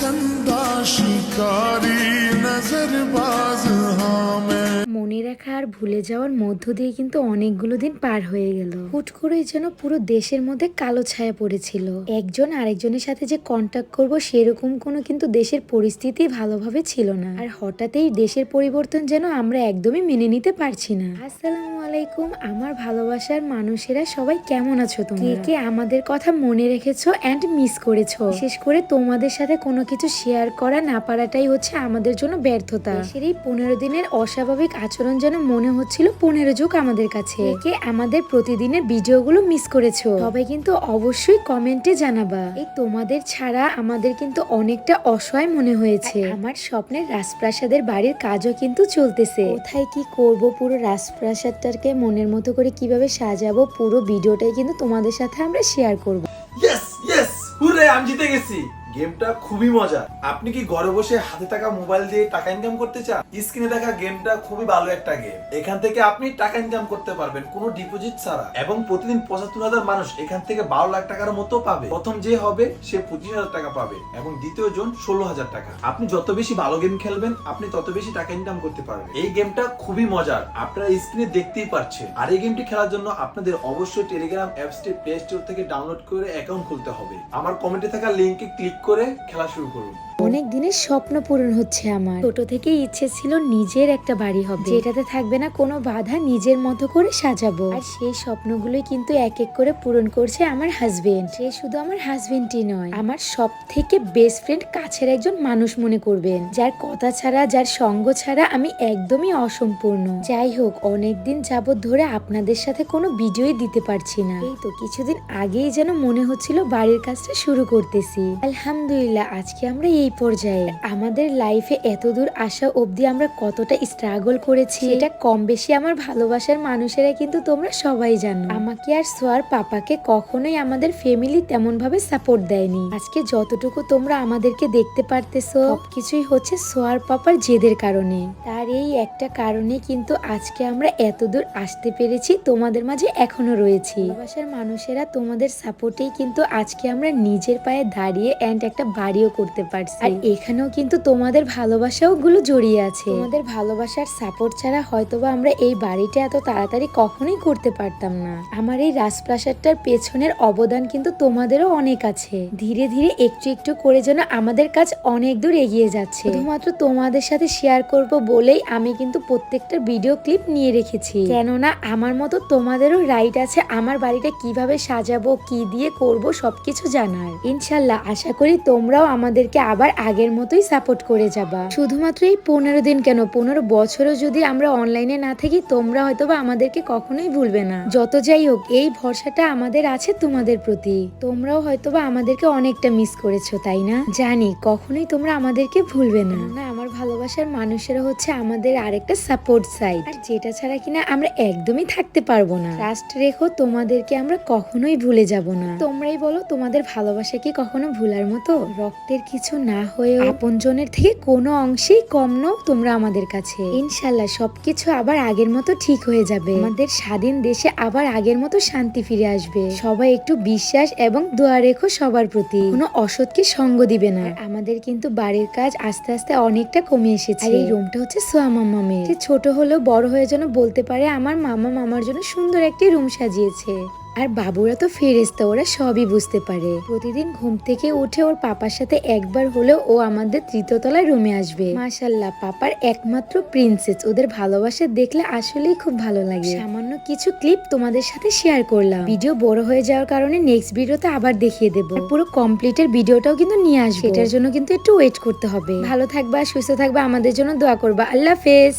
sen daşikar রাখা আর ভুলে যাওয়ার মধ্য দিয়ে কিন্তু অনেকগুলো দিন পার হয়ে গেল। হুট করে যেন পুরো দেশের মধ্যে কালো ছায়া পড়েছিল। একজন আরেকজনের সাথে যে কন্টাক্ট করব সেরকম কোনো কিন্তু দেশের পরিস্থিতি ভালোভাবে ছিল না। আর হঠাৎই দেশের পরিবর্তন যেন আমরা একদমই মেনে নিতে পারছি না। আসসালামু আলাইকুম, আমার ভালোবাসার মানুষেরা সবাই কেমন আছো তুমি কে কে আমাদের কথা মনে রেখেছো অ্যান্ড মিস করেছ? বিশেষ করে তোমাদের সাথে কোনো কিছু শেয়ার করা না পারাটাই হচ্ছে আমাদের জন্য ব্যর্থতা। এই পনেরো দিনের অস্বাভাবিক আচরণ যেন মনে হচ্ছিল পনেরো যুগ আমাদের কাছে। কে কে আমাদের প্রতিদিনের ভিডিওগুলো মিস করেছ। সবাই কিন্তু অবশ্যই কমেন্টে জানাবা। এই তোমাদের ছাড়া আমাদের কিন্তু অনেকটা অসহায় মনে হয়েছে। আমার স্বপ্নের রাজপ্রাসাদের বাড়ির কাজও কিন্তু চলতেছে। কোথায় কি করব পুরো রাজপ্রাসাদটাকে মনের মতো করে কীভাবে সাজাবো পুরো ভিডিওটাই কিন্তু তোমাদের সাথে আমরা শেয়ার করব। ইয়েস ইয়েস হুরে আমি জিতে গেছি! গেমটা খুবই মজা। আপনি কি ঘরে বসে হাতে থাকা মোবাইল দিয়ে টাকা ইনকাম করতে চান? স্ক্রিনে দেখা গেমটা খুবই ভালো একটা গেম। এখান থেকে আপনি টাকা ইনকাম করতে পারবেন কোনো ডিপোজিট ছাড়া। এবং প্রতিদিন পঁচাত্তর হাজার মানুষ এখান থেকে বারো লাখ টাকার মতো পাবে। প্রথম যে হবে, সে পঁচিশ হাজার টাকা পাবে এবং দ্বিতীয় জন ষোলো হাজার টাকা। আপনি যত বেশি ভালো গেম খেলবেন, আপনি তত বেশি টাকা ইনকাম করতে পারবেন। এই গেমটা খুবই মজার। আপনারা স্ক্রিনে দেখতেই পাচ্ছেন আর এই গেমটি খেলার জন্য আপনাদের অবশ্যই টেলিগ্রাম অ্যাপসটি প্লে স্টোর থেকে ডাউনলোড করে অ্যাকাউন্ট খুলতে হবে। আমার কমেন্টে থাকা লিঙ্কে ক্লিক করে খেলা শুরু করুন। অনেক দিনের স্বপ্ন পূরণ হচ্ছে আমার। ছোট থেকেই ইচ্ছে ছিল নিজের একটা বাড়ি হবে। যেটাতে থাকবে না কোনো বাধা, নিজের মতো করে সাজাবো। আর সেই স্বপ্নগুলোই কিন্তু এক এক করে পূরণ করছে আমার হাজবেন্ড সে শুধু আমার হাজবেন্ডই নয়, আমার সব থেকে বেস্ট ফ্রেন্ড কাছের একজন মানুষ মনে করবেন। যার কথা ছাড়া, যার সঙ্গ ছাড়া আমি একদমই অসম্পূর্ণ। যাই হোক, অনেকদিন যাবৎ ধরে আপনাদের সাথে কোনো ভিডিওই দিতে পারছি না। এই তো কিছুদিন আগেই যেন মনে হচ্ছিল বাড়ির কাজটা শুরু করতেছি। আলহামদুলিল্লাহ, আজকে আমরা এই পর্যায়ে। আমাদের লাইফে এত দূর আসা অবধি আমরা কতটা স্ট্রাগল করেছি এটা কম বেশি আমার ভালোবাসার মানুষেরা কিন্তু তোমরা সবাই জানো। আমাকে আর সোয়ার পাপাকে কখনোই আমাদের ফ্যামিলি তেমন ভাবে সাপোর্ট দেয়নি। আজকে যতটুকু তোমরা আমাদেরকে দেখতে পারতেছো সবকিছুই হচ্ছে সোয়ার পাপার জেদের কারণে। তার এই একটা কারণে কিন্তু আজকে আমরা এত দূর আসতে পেরেছি তোমাদের মাঝে এখনও রয়েছি। ভালোবাসার মানুষেরা তোমাদের সাপোর্টেই কিন্তু আজকে আমরা নিজের পায়ে দাঁড়িয়ে অ্যান্ড একটা বাড়িও করতে পারছি। আর এখানেও কিন্তু তোমাদের ভালোবাসাও গুলো জড়িয়ে আছে। তোমাদের ভালোবাসার সাপোর্ট ছাড়া হয়তোবা আমরা এই বাড়িটা এত তাড়াতাড়ি কখনোই করতে পারতাম না। আমার এই রাজপ্রাসাদটার পেছনের অবদান কিন্তু তোমাদেরও অনেক আছে। ধীরে ধীরে একটু একটু করে যেন আমাদের কাজ অনেক দূর এগিয়ে যাচ্ছে। শুধুমাত্র তোমাদের সাথে শেয়ার করব বলেই আমি কিন্তু প্রত্যেকটা ভিডিও ক্লিপ নিয়ে রেখেছি। কেননা আমার মতো তোমাদেরও রাইট আছে আমার বাড়িটা কীভাবে সাজাবো কি দিয়ে করব সবকিছু জানার। ইনশাল্লাহ আশা করি তোমরাও আমাদেরকে আবার আগের মতোই সাপোর্ট করে যাবা। শুধুমাত্র এই পনেরো দিন কেন? পনেরো বছরও যদি আমরা অনলাইনে না থাকি, তোমরা হয়তো বা আমাদেরকে কখনোই ভুলবে না। যত যাই হোক, এই ভরসাটা আমাদের আছে তোমাদের প্রতি। তোমরাও হয়তো বা আমাদেরকে অনেকটা মিস করেছ, তাই না? জানি, কখনোই তোমরা আমাদেরকে ভুলবে না না। ভালোবাসার মানুষেরা হচ্ছে আমাদের আরেকটা সাপোর্ট সাইড আর যেটা ছাড়া কিনা আমরা একদমই থাকতে পারব না। ট্রাস্ট রেখো, তোমাদেরকে আমরা কখনোই ভুলে যাব না। তোমরাই বলো, তোমাদের ভালোবাসা কি কখনো ভুলার মতো? রক্তের কিছু না হয়েও আপনজনের থেকে কোনো অংশেই কম নও তোমরা আমাদের কাছে। ইনশাল্লাহ সবকিছু আবার আগের মতো ঠিক হয়ে যাবে। আমাদের স্বাধীন দেশে আবার আগের মতো শান্তি ফিরে আসবে। সবাই একটু বিশ্বাস এবং দোয়া রেখো সবার প্রতি। কোনো অসৎকে সঙ্গ দিবে না। আমাদের কিন্তু বাড়ির কাজ আস্তে আস্তে অনেকটা কমে এসেছে। আর এই রুমটা হচ্ছে সোয়া মামামের ছোট হলেও বড় হয়ে যেন বলতে পারে, আমার মামা মামার জন্য সুন্দর একটি রুম সাজিয়েছে। আর বাবুরা তো ফেরেস্তা ওরা সবই বুঝতে পারে। প্রতিদিন ঘুম থেকে উঠে ওর পাপার সাথে একবার হলেও ও আমাদের তৃতীয় তলায় রুমে আসবে। মাশাল্লাহ পাপার একমাত্র প্রিন্সেস, ওদের ভালোবাসা দেখলে আসলেই খুব ভালো লাগে। সামান্য কিছু ক্লিপ তোমাদের সাথে শেয়ার করলাম। ভিডিও বড় হয়ে যাওয়ার কারণে নেক্সট ভিডিওতে আবার দেখিয়ে দেবো। পুরো কমপ্লিটের ভিডিওটাও কিন্তু নিয়ে আসবে। এটার জন্য কিন্তু একটু ওয়েট করতে হবে। ভালো থাকবা, সুস্থ থাকবা, আমাদের জন্য দোয়া করবা। আল্লাহ হাফেজ।